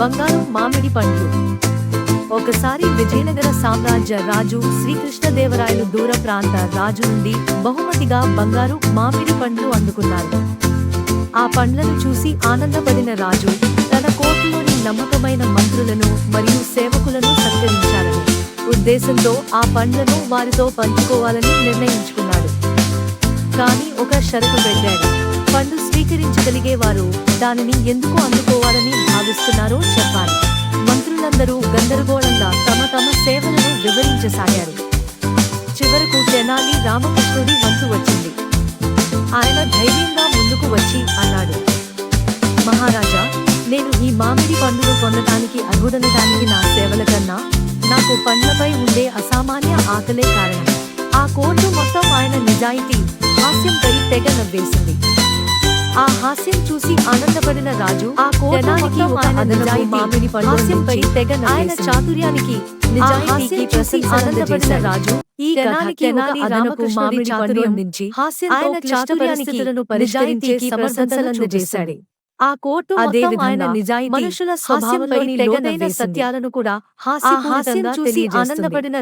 బంగారు మామిడి పండ్లు. ఒకసారి విజయనగర సామ్రాజ్య రాజు శ్రీకృష్ణదేవరాయలు దూర ప్రాంత రాజు నుండి బహుమతిగా బంగారు మామిడి పండ్లు అందుకున్నారు. ఆ పండ్లను చూసి ఆనందపడిన రాజు తన కోర్టులోని నమ్మకమైన మంత్రులను మరియు సేవకులను సత్కరించాలని ఉద్దేశంతో ఆ పండ్లను వారితో పంచుకోవాలని నిర్ణయించుకున్నాడు. కానీ ఒక షరతు పెట్టాడు. పండు స్వీకరించగలిగే వారు దానిని ఎందుకు అందుకోవాలని భావిస్తున్నారో గందరగోళంగా తమ తమ సేవలను వివరించసాగారు. చివరకు తెనాలి రామకృష్ణుడి వంతు వచ్చింది. ఆయన ధైర్యంగా ముందుకు వచ్చి అన్నాడు. మహారాజా నేను ఈ మామిడి పండును పొందటానికి అర్హుడనటానికి నా సేవల కన్నా నాకు పండ్లపై ఉండే అసామాన్య ఆకలే కారణం. ఆ కోర్టు మొత్తం ఆయన నిజాయితీ హాస్యంపై తెగ నవ్వేసింది. ఆ హాస్యం చూసి ఆనందపడిన రాజు ఆ కోటానికి అదనపు మామిడి పండు హాస్యంపై తెగ ఆయన చాతుర్యానికి నిజాయితీకి ప్రశంస ఆనందపడిన రాజు ఈ కథానికి ఒక అదనపు మామిడి పండు అందించి ఆయన చాతుర్యానికి నిజాయితీకి ప్రశంసలను చేశాడు ఆ కోర్టు అదే ఆయన నిజాయితీ మనుషుల స్వభావంలోని లోతైన సత్యాలను కూడా హాస్యం చూసి ఆనందపడిన